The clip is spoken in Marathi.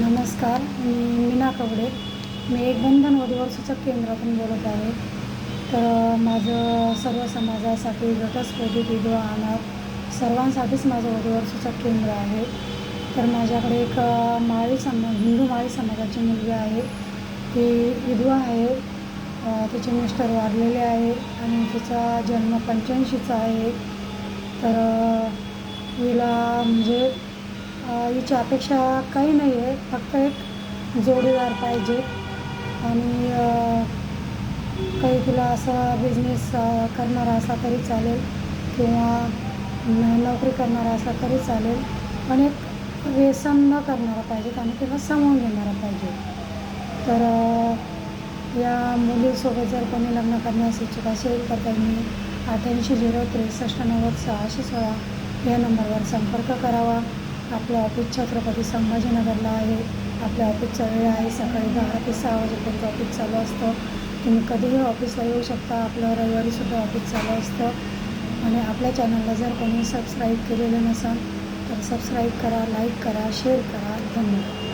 नमस्कार मी मीना कवडे. मी एक बंधन वधूवर सूचक केंद्रातून बोलत आहे. तर माझं सर्व समाजासाठी घटस्फोटी विधवा अनाथ सर्वांसाठीच माझं वधूवर सूचक केंद्र आहे. तर माझ्याकडे एक माळी समा हिंदू माळी समाजाची मुलगी आहे. ती विधवा आहे. तिचे मिस्टर वारलेले आहे आणि तिचा जन्म पंच्याऐंशीचा आहे. तर तिला हिला म्हणजे त्याची अपेक्षा काही नाही आहे. फक्त एक जोडीदार पाहिजे. आणि काही तुला असा बिझनेस करणारा असा तरी चालेल किंवा नोकरी करणारा असा तरी चालेल. पण एक व्यसन न करणारा पाहिजे आणि तिला सामावून घेणारा पाहिजे. तर या मुलीसोबत जर कोणी लग्न करण्यास इच्छुक असेल तर त्यांनी अठ्ठ्याऐंशी झिरो त्रेसष्ट नव्वद सहाशे सोळा या नंबरवर संपर्क करावा. आपलं ऑफिस छत्रपती संभाजीनगरला आहे. आपल्या ऑफिसचा वेळ आहे. सकाळी दहा ते सहा वाजेपर्यंत ऑफिस चालू असतं. तुम्ही कधीही ऑफिसला येऊ शकता. आपलं रविवारीसुद्धा ऑफिस चालू असतं. आणि आपल्या चॅनलला जर कोणी सबस्क्राईब केलेलं नसेल तर सबस्क्राईब करा लाईक करा शेअर करा. धन्यवाद.